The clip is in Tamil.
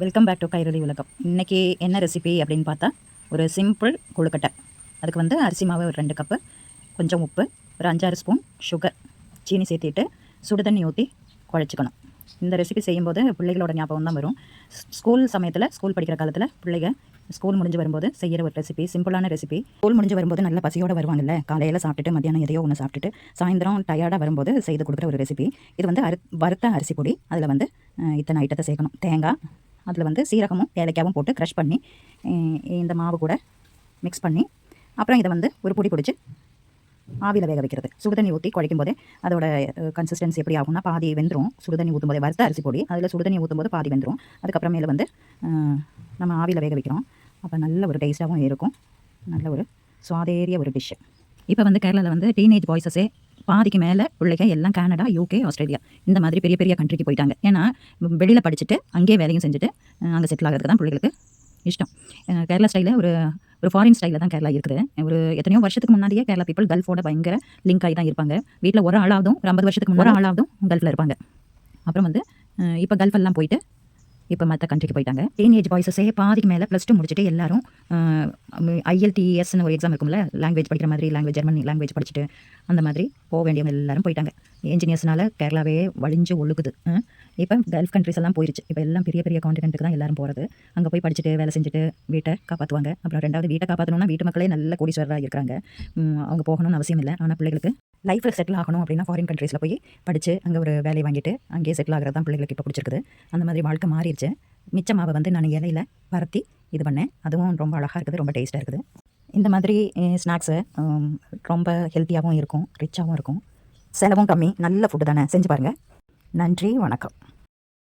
வெல்கம் பேக் டு கைரளி உலகம் இன்றைக்கி என்ன ரெசிபி அப்படின்னு பார்த்தா ஒரு சிம்பிள் கொழுக்கட்டை. அதுக்கு வந்து அரிசி மாவு ஒரு ரெண்டு கப்பு கொஞ்சம் உப்பு ஒரு அஞ்சாறு ஸ்பூன் சுகர் சீனி சேர்த்திட்டு சுடுதண்ணி ஊற்றி குழச்சிக்கணும். இந்த ரெசிபி செய்யும்போது பிள்ளைகளோட ஞாபகம் தான் வரும். ஸ்கூல் சமயத்தில் ஸ்கூல் படிக்கிற காலத்தில் பிள்ளைங்க ஸ்கூல் முடிஞ்சு வரும்போது செய்கிற ஒரு ரெசிபி சிம்பிளான ரெசிபி ஸ்கூல் முடிஞ்சு வரும்போது நல்ல பசியோடு வருவாங்கல்ல காலையில் சாப்பிட்டுட்டு மத்தியானம் எதையோ ஒன்று சாப்பிட்டுட்டு சாயந்தரம் டயர்டாக வரும்போது செய்து கொடுக்குற ஒரு ரெசிபி இது வந்து அரு வறுத்த அரிசி பொடி அதில் வந்து இத்தனை ஐட்டத்தை சேர்க்கணும். தேங்காய் அதில் வந்து சீரகமும் ஏலக்காவும் போட்டு க்ரஷ் பண்ணி இந்த மாவு கூட மிக்ஸ் பண்ணி அப்புறம் இதை வந்து ஒரு பொடி பிடிச்சி ஆவியில் வேக வைக்கிறது. சுடுதண்ணி ஊற்றி குழைக்கும் போதே அதோட கன்சிஸ்டன்சி எப்படி ஆகும்னா பாதி வெந்துடும் சுடுதண்ணி ஊற்றும் போதே வறுத்த அரிசி பொடி அதில் சுடுதண்ணி ஊற்றும் போது பாதி வெந்துடும் அதுக்கப்புறமேல வந்து நம்ம ஆவியில் வேக வைக்கிறோம். அப்போ நல்ல ஒரு டேஸ்ட்டாகவும் இருக்கும். நல்ல ஒரு சுவாதேரிய ஒரு டிஷ்ஷு இப்போ வந்து கேரளாவில் வந்து டீனேஜ் பாய்ஸஸே பாதிக்கு மேலே பிள்ளைங்க எல்லாம் கனடா யூகே ஆஸ்திரேலியா இந்த மாதிரி பெரிய பெரிய கண்ட்ரிக்கு போயிட்டாங்க. ஏன்னா வெளியில் படிச்சுட்டு அங்கேயே வேலையும் செஞ்சுட்டு அங்கே செட்டில் ஆகிறதுக்கு தான் பிள்ளைகளுக்கு இஷ்டம். கேரளா ஸ்டைலில் ஒரு ஒரு ஃபாரின் ஸ்டைலில் தான் கேரளா இருக்குது. ஒரு எத்தனையோ வருஷத்துக்கு முன்னாடியே கேரளா பீப்பிள் கல்ஃபோட பயங்கர லிங்க் ஆகி தான் இருப்பாங்க. வீட்டில் ஒரு ஆளாவதும் ஒரு ஐம்பது வருஷத்துக்கு முன்னாடி ஆளாவதும்? கல்ஃபில் இருப்பாங்க. அப்புறம் வந்து இப்போ கல்ஃப் எல்லாம் போயிட்டு இப்போ மற்ற கண்ட்ரிக்கு போயிட்டாங்க. டீனேஜ் பாய்ஸஸே பாதிக்கு மேலே ப்ளஸ் டூ முடிச்சுட்டு எல்லாரும் ஐஎல்டிஎஸ்னு ஒரு எக்ஸாம் இருக்கும்ல லாங்குவேஜ் படிக்கிற மாதிரி லாங்குவேஜ் ஜெர்மன் லாங்குவேஜ் படிச்சுட்டு அந்த மாதிரி போக வேண்டியவங்க எல்லாரும் போயிட்டாங்க. இன்ஜினியர்ஸ்னால கேரளாவே வழிஞ்சு ஒழுகுது. இப்போ கல்ஃப் கண்ட்ரிஸ் எல்லாம் போயிருச்சு. இப்போ எல்லாம் பெரிய பெரிய காண்டினென்ட்டுக்கு தான் எல்லாரும் போகிறது அங்கே போய் படிச்சுட்டு வேலை செஞ்சுட்டு வீட்டை காப்பாற்றுவாங்க அப்புறம் ரெண்டாவது வீட்டை காப்பாற்றணும்னா வீட்டு மக்களே நல்ல கோடீஸ்வரராக இருக்கிறாங்க. அவங்க போகணும்னு அவசியம் இல்லை. ஆனால் பிள்ளைகளுக்கு லைஃப்பில் செட்டில் ஆகணும் அப்படின்னா ஃபாரின் கண்ட்ரீஸில் போய் படித்து அங்கே ஒரு வேலையை வாங்கிட்டு அங்கேயே செட்டில் ஆகிறது தான் பிள்ளைகளுக்கு இப்போ பிடிச்சிருக்குது. அந்த மாதிரி வாழ்க்கை மாறிடுச்சு. மிச்ச மாவை வந்து நான் இலையில பரத்தி இது பண்ணேன். அதுவும் ரொம்ப அழகாக இருக்குது ரொம்ப டேஸ்ட்டாக இருக்குது. இந்த மாதிரி ஸ்நாக்ஸு ரொம்ப ஹெல்த்தியாகவும் இருக்கும் ரிச்சாகவும் இருக்கும். செலவும் கம்மி. நல்ல ஃபுட்டு தானே. செஞ்சு பாருங்கள் நன்றி வணக்கம்.